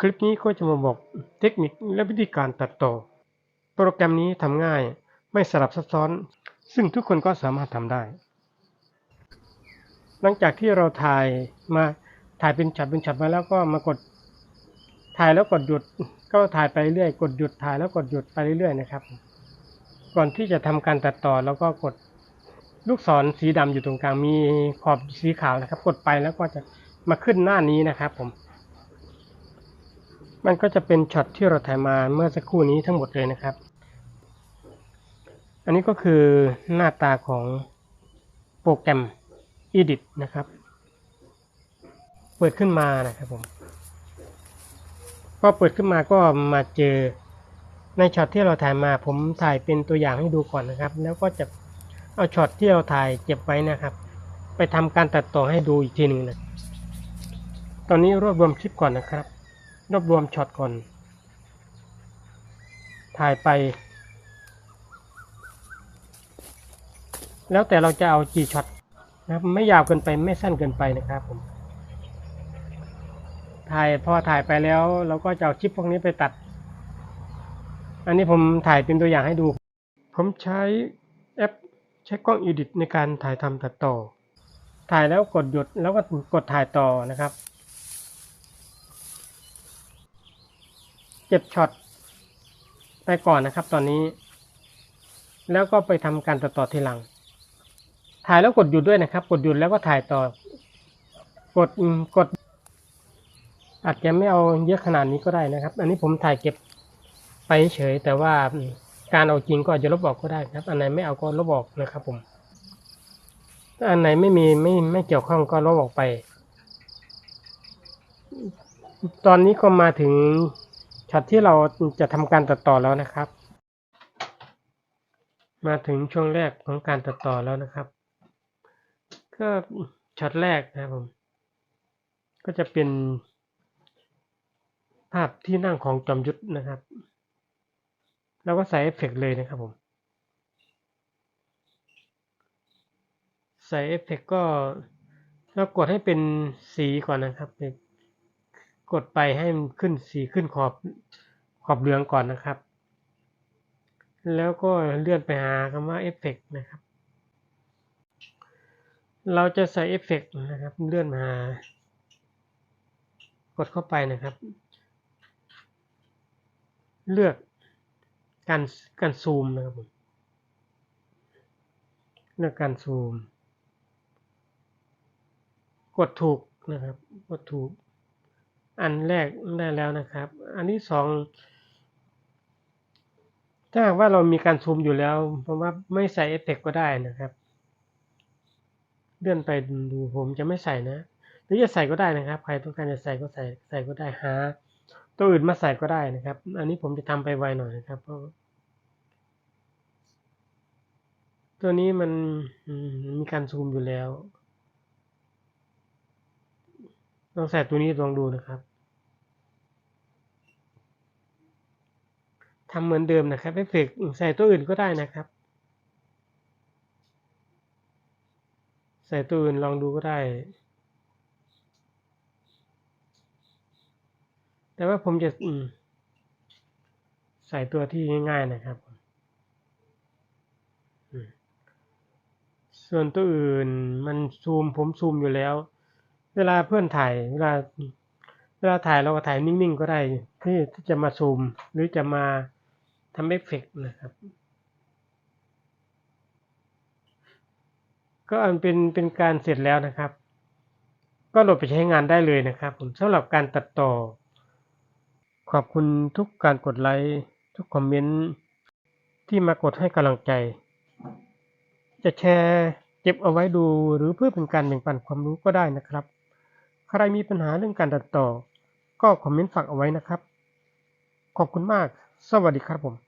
คลิปนี้ก็จะมาบอกเทคนิคและวิธีการตัดต่อ โปรแกรมนี้ทำง่ายไม่สลับซับซ้อน ซึ่งทุกคนก็สามารถทำได้ หลังจากที่เราถ่ายมาถ่ายเป็นช็อตเป็นช็อตมาแล้วก็มากด ถ่ายแล้วกดหยุดก็ถ่ายไปเรื่อย กดหยุดถ่ายแล้วกดหยุดไปเรื่อยๆนะครับ ก่อนที่จะทำการตัดต่อเราก็กดลูกศรสีดำอยู่ตรงกลางมีขอบสีขาวนะครับ กดไปแล้วก็จะมาขึ้นหน้านี้นะครับผม มันก็จะเป็นช็อตที่เราถ่ายมาเมื่อสักครู่นี้ทั้งหมดเลยนะครับ อันนี้ก็คือหน้าตาของโปรแกรม Edit นะครับ เปิดขึ้นมานะครับผมพอเปิดขึ้นมาก็มาเจอในช็อตที่เราถ่ายมาผมถ่ายเป็นตัวอย่างให้ดูก่อนนะครับ แล้วก็จะเอาช็อตที่เราถ่ายเก็บไว้นะครับ ไปทำการตัดต่อให้ดูอีกทีหนึ่งนะตอนนี้รวบรวมคลิปก่อนนะครับ รวบรวมช็อตก่อน ถ่ายไป แล้วแต่เราจะเอากี่ช็อตนะครับไม่ยาวเกินไปไม่สั้นเกินไปนะครับผมถ่ายพอถ่ายไปแล้วเราก็จะเอาคลิปพวกนี้ไปตัด อันนี้ผมถ่ายเป็นตัวอย่างให้ดู ผมใช้แอปใช้กล้อง Edit ในการถ่ายทำตัดต่อ ถ่ายแล้วกดหยุดแล้วก็กดถ่ายต่อนะครับ เก็บช็อตไปก่อนนะครับ ตอนนี้ แล้วก็ไปทำการตัดต่อทีหลัง ถ่ายแล้วกดหยุดด้วยนะครับ กดหยุดแล้วก็ถ่ายต่อ กดกดอาจจะไม่เอาเยอะขนาดนี้ก็ได้นะครับ อันนี้ผมถ่ายเก็บไปเฉย แต่ว่าการเอาจริงก็อาจจะลบออกก็ได้ครับ อันไหนไม่เอาก็ลบออกนะครับ ผมถ้าอันไหนไม่มีไม่ไม่เกี่ยวข้องก็ลบออกไป ตอนนี้ก็มาถึง ช็อตที่เราจะทำการตัดต่อแล้วนะครับ มาถึงช่วงแรกของการตัดต่อแล้วนะครับ ก็ช็อตแรกนะครับผมก็จะเป็น ภาพที่นั่งของจอมยุทธนะครับแล้วก็ใส่เอฟเฟกต์เลยนะครับผมใส่เอฟเฟกต์ก็เรากดให้เป็นสีก่อนนะครับ กดไปให้มันขึ้นสีขึ้นขอบขอบเหลืองก่อนนะครับ แล้วก็เลื่อนไปหาคำว่าเอฟเฟกต์นะครับ เราจะใส่เอฟเฟกต์นะครับ เลื่อนมาหากดเข้าไปนะครับ เลือกการการซูมนะครับผมเลือกการซูม กดถูกนะครับ กดถูก อันแรกได้แล้วนะครับ อันที่สองถ้าหากว่าเรามีการซูมอยู่แล้วผมว่าไม่ใส่เอฟเฟกต์ก็ได้นะครับ เลื่อนไปดูผมจะไม่ใส่นะ หรือจะใส่ก็ได้นะครับ ใครต้องการจะใส่ก็ใส่ใส่ก็ได้หาตัวอื่นมาใส่ก็ได้นะครับ อันนี้ผมจะทำไปไวหน่อยนะครับเพราะตัวนี้มันมมีการซูมอยู่แล้วลองใส่ตัวนี้ลองดูนะครับ ทำเหมือนเดิมนะครับเอฟเฟกใส่ตัวอื่นก็ได้นะครับ ใส่ตัวอื่นลองดูก็ได้ แต่ว่าผมจะมใส่ตัวที่ง่ายๆนะครับส่วนตัวอื่นมันซูมผมซูมอยู่แล้ว เวลาเพื่อนถ่ายเวลาเวลาถ่ายเราก็ถ่ายนิ่งๆก็ได้ที่ที่จะมาซูมหรือจะมา ทำเอฟเฟกต์นะครับ ก็อันเป็นเป็นการเสร็จแล้วนะครับ ก็โหลดไปใช้งานได้เลยนะครับ ผมสำหรับการตัดต่อ ขอบคุณทุกการกดไลค์ทุกคอมเมนต์ที่มากดให้กำลังใจ จะแชร์เก็บเอาไว้ดูหรือเพื่อเป็นการแบ่งปันความรู้ก็ได้นะครับ ใครมีปัญหาเรื่องการตัดต่อ ก็คอมเมนต์ฝากเอาไว้นะครับ ขอบคุณมาก สวัสดีครับผม